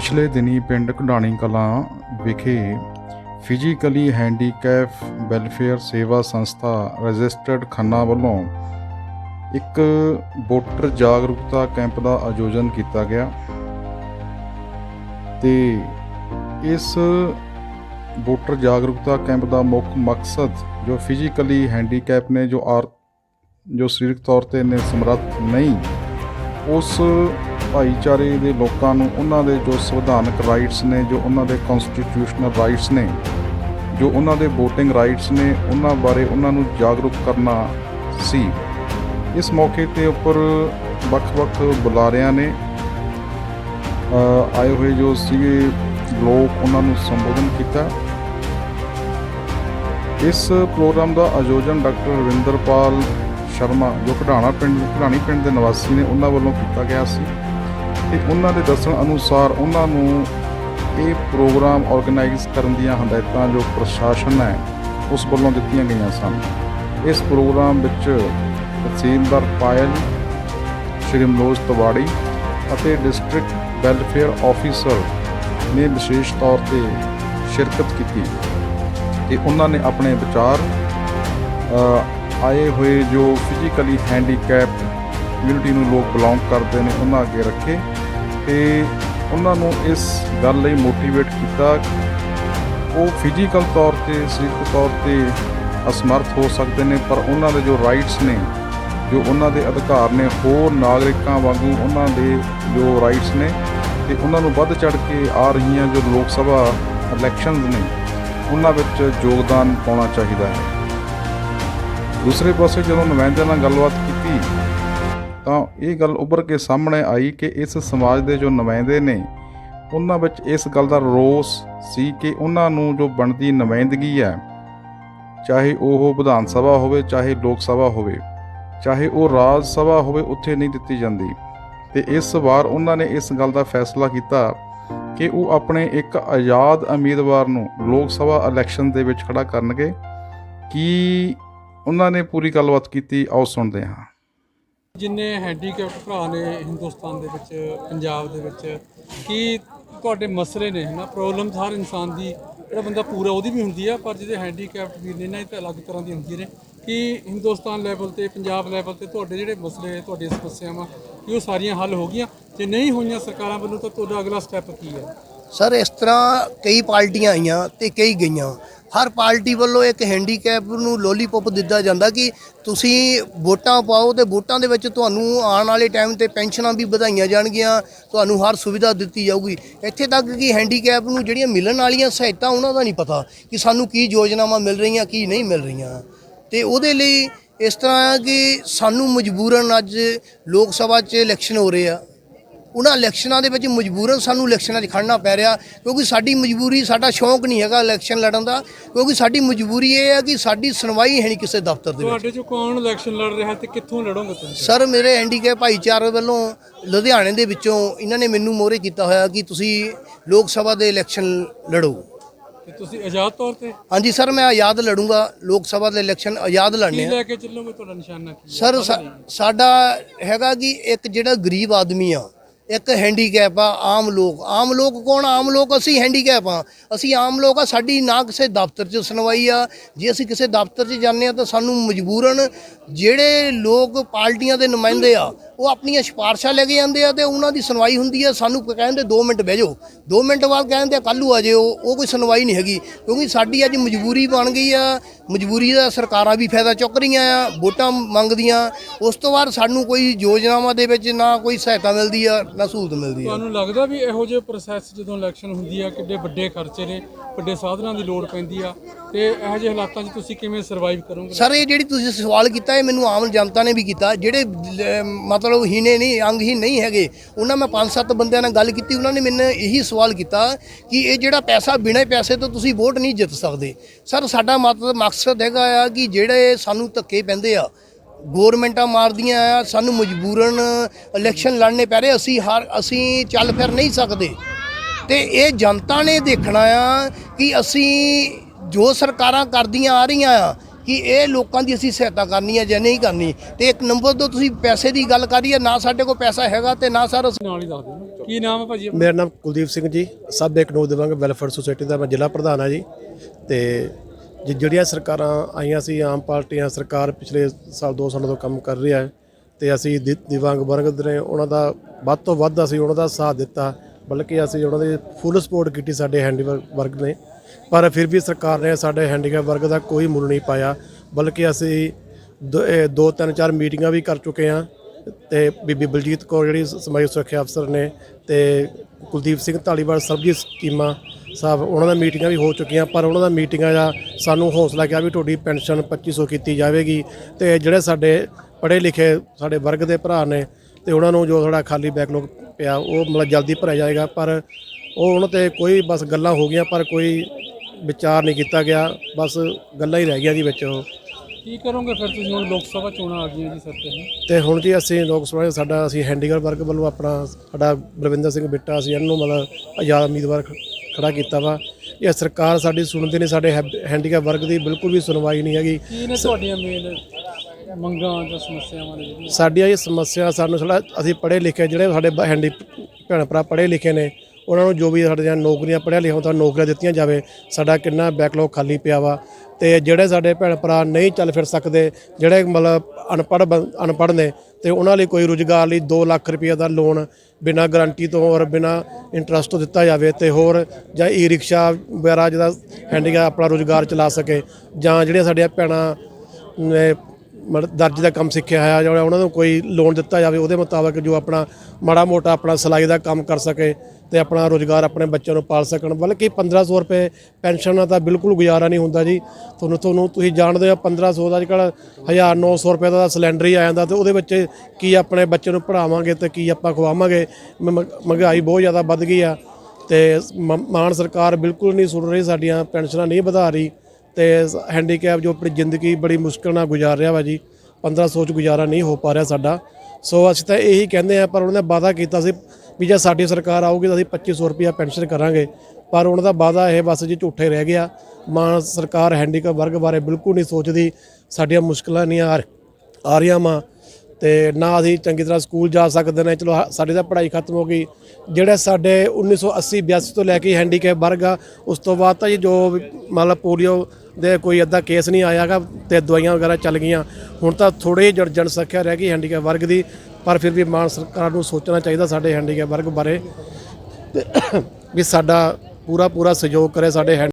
ਪਿਛਲੇ ਦਿਨੀ ਪਿੰਡ ਕਢਾਣੀ ਕਲਾਂ ਵਿਖੇ ਫਿਜ਼ੀਕਲੀ ਹੈਂਡੀਕੈਪ ਵੈਲਫੇਅਰ ਸੇਵਾ ਸੰਸਥਾ ਰਜਿਸਟਰਡ ਖੰਨਾ ਵੱਲੋਂ ਇੱਕ ਵੋਟਰ ਜਾਗਰੂਕਤਾ ਕੈਂਪ ਦਾ ਆਯੋਜਨ ਕੀਤਾ ਗਿਆ ਤੇ ਇਸ ਵੋਟਰ ਜਾਗਰੂਕਤਾ ਕੈਂਪ ਦਾ ਮੁੱਖ ਮਕਸਦ ਜੋ ਫਿਜ਼ੀਕਲੀ ਹੈਂਡੀਕੈਪ ਨੇ ਜੋ ਆਰ ਜੋ ਸਰੀਰਕ ਤੌਰ ਤੇ ਨੇ ਸਮਰੱਥ ਨਹੀਂ, ਉਸ ਭਾਈਚਾਰੇ ਦੇ ਲੋਕਾਂ ਨੂੰ ਉਹਨਾਂ ਦੇ ਜੋ ਸੰਵਿਧਾਨਕ ਰਾਈਟਸ ਨੇ, ਜੋ ਉਹਨਾਂ ਦੇ ਕਨਸਟੀਟਿਊਸ਼ਨਲ ਰਾਈਟਸ ਨੇ, ਜੋ ਉਹਨਾਂ ਦੇ VOTING ਰਾਈਟਸ ਨੇ, ਉਹਨਾਂ ਬਾਰੇ ਉਹਨਾਂ ਨੂੰ ਜਾਗਰੂਕ ਕਰਨਾ ਸੀ। ਇਸ ਮੌਕੇ ਤੇ ਉੱਪਰ ਵੱਖ-ਵੱਖ ਬੁਲਾਰਿਆਂ ਨੇ ਆਏ ਹੋਏ ਜੋ ਸੀਗੇ ਲੋਕ, ਉਹਨਾਂ ਨੂੰ ਸੰਬੋਧਨ ਕੀਤਾ। ਇਸ ਪ੍ਰੋਗਰਾਮ ਦਾ ਆਯੋਜਨ ਡਾਕਟਰ ਰਵਿੰਦਰਪਾਲ ਸ਼ਰਮਾ, ਜੋ ਘਟਾਣਾ ਪਿੰਡ ਘਟਾਣੀ ਪਿੰਡ ਦੇ ਨਿਵਾਸੀ ਨੇ, ਉਹਨਾਂ ਵੱਲੋਂ ਕੀਤਾ ਗਿਆ ਸੀ। ਤੇ ਉਹਨਾਂ ਦੇ ਦੱਸਣ ਅਨੁਸਾਰ ਉਹਨਾਂ ਨੂੰ ਇਹ ਪ੍ਰੋਗਰਾਮ ਆਰਗੇਨਾਈਜ਼ ਕਰਨ ਦੀਆਂ ਹਦਾਇਤਾਂ ਜੋ ਪ੍ਰਸ਼ਾਸਨ ਹੈ ਉਸ ਵੱਲੋਂ ਦਿੱਤੀਆਂ ਗਈਆਂ ਸਨ। ਇਸ ਪ੍ਰੋਗਰਾਮ ਵਿੱਚ ਤਹਿਸੀਲਦਾਰ ਪਾਇਲ, ਸ਼੍ਰੀ ਮਨੋਜ ਤਵਾੜੀ ਅਤੇ ਡਿਸਟ੍ਰਿਕਟ ਵੈਲਫੇਅਰ ਆਫੀਸਰ ਨੇ ਵਿਸ਼ੇਸ਼ ਤੌਰ ਤੇ ਸ਼ਿਰਕਤ ਕੀਤੀ ਤੇ ਉਹਨਾਂ ਨੇ ਆਪਣੇ ਵਿਚਾਰ ਆਏ ਹੋਏ ਜੋ ਫਿਜ਼ੀਕਲੀ ਹੈਂਡੀਕੈਪ ਕਮਿਊਨਿਟੀ ਨੂੰ ਲੋਕ ਬਿਲੋਂਗ ਕਰਦੇ ਨੇ, ਉਹਨਾਂ ਅੱਗੇ ਰੱਖੇ। ਤੇ ਉਹਨਾਂ ਨੂੰ ਇਸ ਗੱਲ ਲਈ ਮੋਟੀਵੇਟ ਕੀਤਾ। ਉਹ ਫਿਜ਼ੀਕਲ ਤੌਰ ਤੇ ਸਰੀਰਕ ਤੌਰ ਤੇ ਅਸਮਰਥ ਹੋ ਸਕਦੇ ਨੇ, ਪਰ ਉਹਨਾਂ ਦੇ ਜੋ ਰਾਈਟਸ ਨੇ, ਜੋ ਉਹਨਾਂ ਦੇ ਅਧਿਕਾਰ ਨੇ, ਹੋਰ ਨਾਗਰਿਕਾਂ ਵਾਂਗੂ ਉਹਨਾਂ ਦੇ ਜੋ ਰਾਈਟਸ ਨੇ, ਤੇ ਉਹਨਾਂ ਨੂੰ ਵੱਧ ਚੜ ਕੇ ਆ ਰਹੀਆਂ ਜੋ ਲੋਕ ਸਭਾ ਇਲੈਕਸ਼ਨਸ ਨੇ, ਉਹਨਾਂ ਵਿੱਚ ਯੋਗਦਾਨ ਪਾਉਣਾ ਚਾਹੀਦਾ ਹੈ। ਦੂਸਰੇ ਪਾਸੇ ਜਦੋਂ ਨੁਮਾਇੰਦਿਆਂ ਨਾਲ ਗੱਲਬਾਤ ਕੀਤੀ ਤਾਂ ਇਹ ਗੱਲ ਉੱਭਰ ਕੇ ਸਾਹਮਣੇ ਆਈ ਕਿ ਇਸ ਸਮਾਜ ਦੇ ਜੋ ਨੁਮਾਇੰਦੇ ਨੇ, ਉਹਨਾਂ ਵਿੱਚ ਇਸ ਗੱਲ ਦਾ ਰੋਸ ਸੀ ਕਿ ਉਹਨਾਂ ਨੂੰ ਜੋ ਬਣਦੀ ਨੁਮਾਇੰਦਗੀ ਹੈ, ਚਾਹੇ ਉਹ ਵਿਧਾਨ ਸਭਾ ਹੋਵੇ, ਚਾਹੇ ਲੋਕ ਸਭਾ ਹੋਵੇ, ਚਾਹੇ ਉਹ ਰਾਜ ਸਭਾ ਹੋਵੇ, ਉੱਥੇ ਨਹੀਂ ਦਿੱਤੀ ਜਾਂਦੀ। ਤੇ ਇਸ ਵਾਰ ਉਹਨਾਂ ਨੇ ਇਸ ਗੱਲ ਦਾ ਫੈਸਲਾ ਕੀਤਾ ਕਿ ਉਹ ਆਪਣੇ ਇੱਕ ਆਜ਼ਾਦ ਉਮੀਦਵਾਰ ਨੂੰ ਲੋਕ ਸਭਾ ਇਲੈਕਸ਼ਨ ਦੇ ਵਿੱਚ ਖੜਾ ਕਰਨਗੇ। ਕੀ ਉਹਨਾਂ ਨੇ ਪੂਰੀ ਗੱਲਬਾਤ ਕੀਤੀ? ਆਓ ਸੁਣਦੇ ਹਾਂ। ਜਿੰਨੇ ਹੈਂਡੀਕੈਪਟ ਭਰਾ ਨੇ ਹਿੰਦੁਸਤਾਨ ਦੇ ਵਿੱਚ, ਪੰਜਾਬ ਦੇ ਵਿੱਚ, ਕੀ ਤੁਹਾਡੇ ਮਸਲੇ ਨੇ, ਹਨਾ? ਪ੍ਰੋਬਲਮ ਹਰ ਇਨਸਾਨ ਦੀ, ਜਿਹੜਾ ਬੰਦਾ ਪੂਰਾ ਉਹਦੀ ਵੀ ਹੁੰਦੀ ਆ, ਪਰ ਜਿਹਦੇ ਹੈਂਡੀਕੈਪਟ ਵੀ ਨੇ ਨਾ ਇਹ ਤਾਂ ਅਲੱਗ ਤਰ੍ਹਾਂ ਦੀ ਹੁੰਦੀ ਨੇ। ਕਿ ਹਿੰਦੁਸਤਾਨ ਲੈਵਲ ਤੇ, ਪੰਜਾਬ ਲੈਵਲ ਤੇ ਤੁਹਾਡੇ ਜਿਹੜੇ ਮਸਲੇ, ਤੁਹਾਡੀਆਂ ਸਮੱਸਿਆਵਾਂ, ਕੀ ਉਹ ਸਾਰੀਆਂ ਹੱਲ ਹੋ ਗਈਆਂ? ਜੇ ਨਹੀਂ ਹੋਈਆਂ ਸਰਕਾਰਾਂ ਵੱਲੋਂ, ਤਾਂ ਤੁਹਾਡਾ ਅਗਲਾ ਸਟੈਪ ਕੀ ਹੈ? ਸਰ, ਇਸ ਤਰ੍ਹਾਂ ਕਈ ਪਾਰਟੀਆਂ ਆਈਆਂ ਤੇ ਕਈ ਗਈਆਂ। ਹਰ ਪਾਰਟੀ ਵੱਲੋਂ ਇੱਕ ਹੈਂਡੀਕੈਪ ਨੂੰ ਲੋਲੀਪੌਪ ਦਿੱਤਾ ਜਾਂਦਾ ਕਿ ਤੁਸੀਂ ਵੋਟਾਂ ਪਾਓ ਤੇ ਵੋਟਾਂ ਦੇ ਵਿੱਚ ਤੁਹਾਨੂੰ ਆਉਣ ਵਾਲੇ ਟਾਈਮ ਤੇ ਪੈਨਸ਼ਨਾਂ ਵੀ ਵਧਾਈਆਂ ਜਾਣਗੀਆਂ, ਤੁਹਾਨੂੰ ਹਰ ਸੁਵਿਧਾ ਦਿੱਤੀ ਜਾਊਗੀ। ਇੱਥੇ ਤੱਕ ਕਿ ਹੈਂਡੀਕੈਪ ਨੂੰ ਜਿਹੜੀਆਂ ਮਿਲਣ ਵਾਲੀਆਂ ਸਹਾਇਤਾ ਉਹਨਾਂ ਦਾ ਨਹੀਂ ਪਤਾ ਕਿ ਸਾਨੂੰ ਕੀ ਯੋਜਨਾਵਾਂ ਮਿਲ ਰਹੀਆਂ, ਕੀ ਨਹੀਂ ਮਿਲ ਰਹੀਆਂ। ਤੇ ਉਹਦੇ ਲਈ ਇਸ ਤਰ੍ਹਾਂ ਕਿ ਸਾਨੂੰ ਮਜਬੂਰਨ ਅੱਜ ਲੋਕ ਸਭਾ 'ਚ ਇਲੈਕਸ਼ਨ ਹੋ ਰਹੇ ਆ। ਉਹਨਾਂ ਇਲੈਕਸ਼ਨਾਂ ਦੇ ਵਿੱਚ ਮਜਬੂਰਨ ਸਾਨੂੰ ਇਲੈਕਸ਼ਨਾਂ 'ਚ ਖੜਨਾ ਪੈ ਰਿਹਾ ਕਿਉਂਕਿ ਸਾਡੀ ਮਜਬੂਰੀ ਸਾਡਾ ਸ਼ੌਂਕ ਨਹੀਂ ਹੈਗਾ ਇਲੈਕਸ਼ਨ ਲੜਨ ਦਾ ਕਿਉਂਕਿ ਸਾਡੀ ਮਜਬੂਰੀ ਇਹ ਹੈ ਕਿ ਸਾਡੀ ਸੁਣਵਾਈ ਹੈ ਨਹੀਂ ਕਿਸੇ ਦਫ਼ਤਰ ਦੇ ਵਿੱਚ। ਤੁਹਾਡੇ ਚੋਂ ਕੌਣ ਇਲੈਕਸ਼ਨ ਲੜ ਰਿਹਾ ਤੇ ਕਿੱਥੋਂ ਲੜੋਗੇ ਤੁਸੀਂ? ਸਰ ਮੇਰੇ ਹੈਂਡੀਕੈਪ ਭਾਈਚਾਰੇ ਵੱਲੋਂ ਲੁਧਿਆਣੇ ਦੇ ਵਿੱਚੋਂ ਇਹਨਾਂ ਨੇ ਮੈਨੂੰ ਮੋਹਰੇ ਕੀਤਾ ਹੋਇਆ ਕਿ ਤੁਸੀਂ ਲੋਕ ਸਭਾ ਦੇ ਇਲੈਕਸ਼ਨ ਲੜੋ। ਤੇ ਤੁਸੀਂ ਆਜ਼ਾਦ ਤੌਰ ਤੇ? ਹਾਂਜੀ ਸਰ ਮੈਂ ਆਜ਼ਾਦ ਲੜੂੰਗਾ ਲੋਕ ਸਭਾ ਦੇ ਇਲੈਕਸ਼ਨ ਆਜ਼ਾਦ ਕੀ ਲੜਨੇ ਆ। ਲੈ ਕੇ ਚੱਲੋਗੇ ਤੁਹਾਡਾ ਨਿਸ਼ਾਨਾ ਕੀ ਹੈ? ਸਰ ਸਾ- ਸਾਡਾ ਹੈਗਾ ਕਿ ਇੱਕ ਜਿਹੜਾ ਗਰੀਬ ਆਦਮੀ ਆ ਇੱਕ ਹੈਂਡੀਕੈਪ ਆ ਆਮ ਲੋਕ। ਆਮ ਲੋਕ ਕੌਣ ਆਮ ਲੋਕ ਅਸੀਂ ਹੈਂਡੀਕੈਪ ਆ। ਅਸੀਂ ਆਮ ਲੋਕ ਆ, ਸਾਡੀ ਨਾ ਕਿਸੇ ਦਫ਼ਤਰ 'ਚ ਸੁਣਵਾਈ ਆ। ਜੇ ਅਸੀਂ ਕਿਸੇ ਦਫ਼ਤਰ 'ਚ ਜਾਂਦੇ ਆ ਤਾਂ ਸਾਨੂੰ ਮਜਬੂਰਨ ਜਿਹੜੇ ਲੋਕ ਪਾਰਟੀਆਂ ਦੇ ਨੁਮਾਇੰਦੇ ਆ ਉਹ ਆਪਣੀਆਂ ਸਿਫਾਰਸ਼ਾਂ ਲੈ ਕੇ ਜਾਂਦੇ ਆ ਤੇ ਉਹਨਾਂ ਦੀ ਸੁਣਵਾਈ ਹੁੰਦੀ ਆ। ਸਾਨੂੰ ਕਹਿੰਦੇ 2 ਮਿੰਟ ਬਹਿ ਜਾਓ। 2 ਮਿੰਟ ਬਾਅਦ ਕਹਿੰਦੇ ਕੱਲ੍ਹ ਨੂੰ ਆ ਜਿਓ ਉਹ ਕੋਈ ਸੁਣਵਾਈ ਨਹੀਂ ਹੈਗੀ। ਕਿਉਂਕਿ ਸਾਡੀ ਅੱਜ ਮਜਬੂਰੀ ਬਣ ਗਈ ਆ। ਮਜਬੂਰੀ ਦਾ ਸਰਕਾਰਾਂ ਵੀ ਫਾਇਦਾ ਚੁੱਕ ਰਹੀਆਂ ਆ ਵੋਟਾਂ ਮੰਗਦੀਆਂ। ਉਸ ਤੋਂ ਬਾਅਦ ਸਾਨੂੰ ਕੋਈ ਯੋਜਨਾਵਾਂ ਦੇ ਵਿੱਚ ਨਾ ਕੋਈ ਸਹਾਇਤਾ ਮਿਲਦੀ ਆ ਨਾ ਸਹੂਲਤ ਮਿਲਦੀ ਆ। ਤੁਹਾਨੂੰ ਲੱਗਦਾ ਵੀ ਇਹੋ ਜਿਹੇ ਪ੍ਰੋਸੈਸ ਜਦੋਂ ਇਲੈਕਸ਼ਨ ਹੁੰਦੀ ਆ ਕਿੱਡੇ ਵੱਡੇ ਖਰਚੇ ਨੇ ਵੱਡੇ ਸਾਧਨਾਂ ਦੀ ਲੋੜ ਪੈਂਦੀ ਆ? ਤੇ ਇਹੋ ਜਿਹੇ ਹਾਲਾਤਾਂ 'ਚ ਤੁਸੀਂ ਕਿਵੇਂ ਸਰਵਾਈਵ ਕਰੋਗੇ? ਸਰ ਇਹ ਜਿਹੜੀ ਤੁਸੀਂ ਸਵਾਲ ਕੀਤਾ ਇਹ ਮੈਨੂੰ ਆਮ ਜਨਤਾ ਨੇ ਵੀ ਕੀਤਾ। ਜਿਹੜੇ ਲ- ਮਤਲਬ ਹੀਨੇ ਨਹੀਂ ਅੰਗਹੀਨ ਨਹੀਂ ਹੈਗੇ। ਉਹਨਾਂ ਮੈਂ ਪੰਜ ਸੱਤ ਬੰਦਿਆਂ ਨਾਲ ਗੱਲ ਕੀਤੀ, ਉਹਨਾਂ ਨੇ ਮੈਨੂੰ ਇਹੀ ਸਵਾਲ ਕੀਤਾ ਕਿ ਇਹ ਜਿਹੜਾ ਪੈਸਾ, ਬਿਨਾਂ ਪੈਸੇ ਤੋਂ ਤੁਸੀਂ ਵੋਟ ਨਹੀਂ ਜਿੱਤ ਸਕਦੇ। ਸਰ, ਸਾਡਾ ਮਤਲਬ ਮਕਸਦ ਹੈਗਾ ਆ ਕਿ ਜਿਹੜੇ ਸਾਨੂੰ ਧੱਕੇ ਪੈਂਦੇ ਆ, ਗੌਰਮੈਂਟਾਂ ਮਾਰਦੀਆਂ ਆ, ਸਾਨੂੰ ਮਜਬੂਰਨ ਇਲੈਕਸ਼ਨ ਲੜਨੇ ਪੈ ਰਹੇ, ਅਸੀਂ ਹਰ, ਅਸੀਂ ਚੱਲ ਫਿਰ ਨਹੀਂ ਸਕਦੇ। ਤੇ ਇਹ ਜਨਤਾ ਨੇ ਦੇਖਣਾ ਆ ਕਿ ਅਸੀਂ ਜੋ ਸਰਕਾਰਾਂ ਕਰਦੀਆਂ ਆ ਰਹੀਆਂ ਆ ਕਿ ਇਹ ਲੋਕਾਂ ਦੀ ਅਸੀਂ ਸਹਾਇਤਾ ਕਰਨੀ ਹੈ ਜਾਂ ਨਹੀਂ ਕਰਨੀ। ਤੇ ਇੱਕ ਨੰਬਰ ਤੋਂ ਤੁਸੀਂ ਪੈਸੇ ਦੀ ਗੱਲ ਕਰੀਏ ਨਾ ਸਾਡੇ ਕੋਲ ਪੈਸਾ ਹੈਗਾ ਤੇ ਨਾ ਸਰ ਅਸੀਂ ਨਾਲ ਹੀ ਦੱਸ ਦਿਓ। ਕੀ ਨਾਮ ਹੈ ਭਾਜੀ? ਮੇਰਾ ਨਾਮ ਕੁਲਦੀਪ ਸਿੰਘ ਜੀ। ਸਬ ਇੱਕ ਨੌਜਵਾਨ ਵੈਲਫੇਅਰ ਸੁਸਾਇਟੀ ਦਾ ਮੈਂ ਜ਼ਿਲ੍ਹਾ ਪ੍ਰਧਾਨ ਹਾਂ ਜੀ। ਤੇ ਜਿ- ਜਿਹੜੀਆਂ ਸਰਕਾਰਾਂ ਆਈਆਂ ਸੀ ਆਮ ਪਾਰਟੀਆਂ ਸਰਕਾਰ ਪਿਛਲੇ ਸਾਲ 2 ਸਾਲਾਂ ਤੋਂ ਕੰਮ ਕਰ ਰਹੀ ਹੈ ਤੇ ਅਸੀਂ ਦਿ- ਦਿਵਿਆਂਗ ਵਰਗ ਨੇ ਉਹਨਾਂ ਦਾ ਵੱਧ ਤੋਂ ਵੱਧ ਅਸੀਂ ਉਹਨਾਂ ਦਾ ਸਾਥ ਦਿੱਤਾ। ਬਲਕਿ ਅਸੀਂ ਉਹਨਾਂ ਦੀ ਫੁੱਲ ਸਪੋਰਟ ਕੀਤੀ ਸਾਡੇ ਹੈਂਡੀਵਰਕ ਵਰਗ ਨੇ। ਪਰ ਫਿਰ ਵੀ ਸਰਕਾਰ ਨੇ ਸਾਡੇ ਹੈਂਡੀਕੈਪ ਵਰਗ ਦਾ ਕੋਈ ਮੁੱਲ ਨਹੀਂ ਪਾਇਆ, ਬਲਕਿ ਅਸੀਂ ਦੋ- ਤਿੰਨ, ਚਾਰ ਮੀਟਿੰਗਾਂ ਵੀ ਕਰ ਚੁੱਕੇ ਹਾਂ। ਤੇ ਬੀਬੀ ਬਲਜੀਤ ਕੌਰ ਜਿਹੜੀ ਸ- ਸਮਾਜ ਸੁਰੱਖਿਆ ਅਫਸਰ ਨੇ ਤੇ ਕੁਲਦੀਪ ਸਿੰਘ ਢਾਲੀਵਾਲ ਸਰਬਜੀਤ ਸਕੀਮਾ ਸਾਹਿਬ ਉਹਨਾਂ ਦਾ ਮੀਟਿੰਗਾਂ ਵੀ ਹੋ ਚੁੱਕੀਆਂ, ਪਰ ਉਹਨਾਂ ਦਾ ਮੀਟਿੰਗਾਂ ਦਾ ਸਾਨੂੰ ਹੌਸਲਾ ਕਿਹਾ ਵੀ ਤੁਹਾਡੀ ਪੈਨਸ਼ਨ 2500 ਕੀਤੀ ਜਾਵੇਗੀ। ਤੇ ਜਿਹੜੇ ਸਾਡੇ ਪੜ੍ਹੇ ਲਿਖੇ ਸਾਡੇ ਵਰਗ ਦੇ ਭਰਾ ਨੇ, ਤੇ ਉਹਨਾਂ ਨੂੰ ਜੋ ਸਾਡਾ ਖਾਲੀ ਬੈਕਲੋਗ ਪਿਆ, ਉਹ ਮਤਲਬ ਜਲਦੀ ਭਰਿਆ ਜਾਏਗਾ, ਪਰ ਉਹ ਉਹਨਾਂ ਤੇ ਕੋਈ ਬਸ ਗੱਲਾਂ ਹੋ ਗਈਆਂ ਪਰ ਕੋਈ ਵਿਚਾਰ ਨਹੀਂ ਕੀਤਾ ਗਿਆ। ਬਸ ਗੱਲਾਂ ਹੀ ਰਹਿ ਗਈਆਂ ਜੀ ਵਿੱਚ। ਉਹ ਕੀ ਕਰੋਗੇ ਫਿਰ ਤੁਸੀਂ ਹੁਣ ਲੋਕ ਸਭਾ ਚੋਣਾਂ ਆ ਗਈਆਂ ਜੀ ਸਰ ਤੇ? ਹੁਣ? ਤੇ ਹੁਣ ਜੀ ਅਸੀਂ ਲੋਕ ਸਭਾ 'ਚ ਸਾਡਾ ਅਸੀਂ ਹੈਂਡੀਕੈਪ ਵਰਗ ਵੱਲੋਂ ਆਪਣਾ ਸਾਡਾ ਬਲਵਿੰਦਰ ਸਿੰਘ ਬਿੱਟਾ ਅਸੀਂ ਇਹਨੂੰ ਮਤਲਬ ਆਜ਼ਾਦ ਉਮੀਦਵਾਰ ਖ- ਖੜਾ ਕੀਤਾ ਵਾ। ਇਹ ਸਰਕਾਰ ਸਾਡੀ ਸੁਣਦੀ ਨਹੀਂ ਸਾਡੇ ਹੈਬ- ਹੈਂਡੀਕੈਪ ਵਰਗ ਦੀ ਬਿਲਕੁਲ ਵੀ ਸੁਣਵਾਈ ਨਹੀਂ ਹੈਗੀ। ਕੀ ਨੇ ਤੁਹਾਡੀਆਂ ਮੇਨ ਮੰਗਾਂ ਜਾਂ ਸਮੱਸਿਆਵਾਂ ਨੇ ਜਿਹੜੀਆਂ? ਸਾਡੀਆਂ ਇਹ ਸਮੱਸਿਆ ਸਾਨੂੰ ਸਾਡਾ ਅਸੀਂ ਪੜ੍ਹੇ ਲਿਖੇ ਜਿਹੜੇ ਸਾਡੇ ਬ- ਹੈਂਡੀ ਭੈਣ ਭਰਾ ਪੜ੍ਹੇ ਲਿਖੇ ਨੇ ਉਹਨਾਂ ਨੂੰ ਜੋ ਵੀ ਸਾਡੀਆਂ ਨੌਕਰੀਆਂ ਪੜ੍ਹਿਆ ਲਿਖਿਆ ਤਾਂ ਨੌਕਰੀਆਂ ਦਿੱਤੀਆਂ ਜਾਵੇ, ਸਾਡਾ ਕਿੰਨਾ ਬੈਕਲੌਗ ਖਾਲੀ ਪਿਆ ਵਾ। ਤੇ ਜਿਹੜੇ ਸਾਡੇ ਭੈਣ ਭਰਾ ਨਹੀਂ ਚੱਲ ਫਿਰ ਸਕਦੇ, ਜਿਹੜੇ ਮਤਲਬ ਅਨਪੜ੍ਹ ਬੰ- ਅਨਪੜ੍ਹ ਨੇ, ਤੇ ਉਹਨਾਂ ਲਈ ਕੋਈ ਰੁਜ਼ਗਾਰ ਲਈ 2 ਲੱਖ ਰੁਪਏ ਦਾ ਲੋਨ ਬਿਨਾਂ ਗਾਰੰਟੀ ਤੋਂ ਔਰ ਬਿਨਾਂ ਇੰਟਰਸਟ ਤੋਂ ਦਿੱਤਾ ਜਾਵੇ ਤੇ ਹੋਰ ਜਾਂ ਈ ਰਿਕਸ਼ਾ ਵਗੈਰਾ ਜਿਹਦਾ ਹੈਂਡੀਕੈਪ ਆਪਣਾ ਰੁਜ਼ਗਾਰ ਚਲਾ ਸਕੇ, ਜਾਂ ਜਿਹੜੀਆਂ ਸਾਡੀਆਂ ਭੈਣਾਂ ਨੇ ਮਤਲਬ ਦਰਜੀ ਦਾ ਕੰਮ ਸਿੱਖਿਆ ਹੋਇਆ ਜਾਂ ਉਹਨਾਂ ਨੂੰ ਕੋਈ ਲੋਨ ਦਿੱਤਾ ਜਾਵੇ, ਉਹਦੇ ਮੁਤਾਬਕ ਜੋ ਆਪਣਾ ਮਾੜਾ ਮੋਟਾ ਆਪਣਾ ਸਿਲਾਈ ਦਾ ਕੰਮ ਕਰ ਸਕੇ। ਤੇ ਆਪਣਾ ਰੋਜ਼ਗਾਰ ਆਪਣੇ ਬੱਚਿਆਂ ਨੂੰ ਪਾਲ ਸਕਣ। ਬਲਕਿ 1500 ਰੁਪਏ ਪੈਨਸ਼ਨ ਨਾਲ ਤਾਂ ਬਿਲਕੁਲ ਗੁਜ਼ਾਰਾ ਨਹੀਂ ਹੁੰਦਾ ਜੀ। ਤੁਹਾਨੂੰ ਤੁਹਾਨੂੰ ਤੁਸੀਂ ਜਾਣਦੇ ਹੋ 1500 ਦਾ ਅੱਜਕੱਲ 1900 ਰੁਪਏ ਦਾ ਸਿਲੰਡਰ ਹੀ ਆ ਜਾਂਦਾ ਤੇ ਉਹਦੇ ਵਿੱਚ ਕੀ ਆਪਣੇ ਬੱਚੇ ਨੂੰ ਪੜਾਵਾਂਗੇ ਤੇ ਕੀ ਆਪਾਂ ਖਵਾਵਾਂਗੇ। ਮ- ਮਹਿੰਗਾਈ ਬਹੁਤ ਜ਼ਿਆਦਾ ਵੱਧ ਗਈ ਆ ਤੇ ਮ- ਮਾਨ ਸਰਕਾਰ ਬਿਲਕੁਲ ਨਹੀਂ ਸੁਣ ਰਹੀ ਸਾਡੀਆਂ ਪੈਨਸ਼ਨਾਂ ਨਹੀਂ ਵਧਾ ਰਹੀ ਤੇ ਹੈਂਡੀਕੈਪ ਜੋ ਆਪਣੀ ਜ਼ਿੰਦਗੀ ਬੜੀ ਮੁਸ਼ਕਲ ਨਾਲ ਗੁਜ਼ਾਰ ਰਿਹਾ ਵਾ ਜੀ 1500 ਚ ਗੁਜ਼ਾਰਾ ਨਹੀਂ ਹੋ ਪਾ ਰਿਹਾ ਸਾਡਾ। ਸੋ ਅਸੀਂ ਤਾਂ ਇਹੀ ਕਹਿੰਦੇ ਆ ਪਰ ਉਹਨਾਂ ਨੇ ਵਾਅਦਾ ਕੀਤਾ ਸੀ ਵੀ ਜੇ ਸਾਡੀ ਸਰਕਾਰ ਆਊਗੀ ਤਾਂ ਅਸੀਂ 2500 ਰੁਪਇਆ ਪੈਨਸ਼ਨ ਕਰਾਂਗੇ। ਪਰ ਉਹਨਾਂ ਦਾ ਵਾਅਦਾ ਇਹ ਬਸ ਜੀ ਝੂਠੇ ਰਹਿ ਗਿਆ। ਮਾਨ ਸਰਕਾਰ ਹੈਂਡੀਕੈਪ ਵਰਗ ਬਾਰੇ ਬਿਲਕੁਲ ਨਹੀਂ ਸੋਚਦੀ। ਸਾਡੀਆਂ ਮੁਸ਼ਕਲਾਂ ਨਹੀਂ ਆ ਆ ਰਹੀਆਂ ਵਾ ਤੇ ਨਾ ਅਸੀਂ ਚੰਗੀ ਤਰ੍ਹਾਂ ਸਕੂਲ ਜਾ ਸਕਦੇ ਨੇ। ਚਲੋ ਹ- ਸਾਡੀ ਤਾਂ ਪੜ੍ਹਾਈ ਖਤਮ ਹੋ ਗਈ। ਜਿਹੜੇ ਸਾਡੇ 1980 82 ਤੋਂ ਲੈ ਕੇ ਹੈਂਡੀਕੈਪ ਵਰਗ ਆ, ਉਸ ਤੋਂ ਬਾਅਦ ਤਾਂ ਜੀ ਜੋ ਵੀ ਮਤਲਬ ਪੋਲੀਓ ਦੇ ਕੋਈ ਅੱਧਾ ਕੇਸ ਨਹੀਂ ਆਇਆਗਾ ਤੇ ਦਵਾਈਆਂ ਵਗੈਰਾ ਚੱਲ ਗਈਆਂ। ਹੁਣ ਤਾਂ ਥੋੜੀ ਜਨ ਜਨਸੰਖਿਆ ਰਹਿ ਗਈ ਹੈਂਡੀਕੈਪ ਵਰਗ ਦੀ। ਪਰ ਫਿਰ ਵੀ ਮਾਨ ਸਰਕਾਰ ਨੂੰ ਸੋਚਣਾ ਚਾਹੀਦਾ ਸਾਡੇ ਹੈਂਡੀਕੈਪ ਵਰਗ ਬਾਰੇ ਤੇ ਵੀ ਸਾਡਾ ਪੂਰਾ ਪੂਰਾ ਸਹਿਯੋਗ ਕਰੇ ਸਾਡੇ ਹੈਂਡ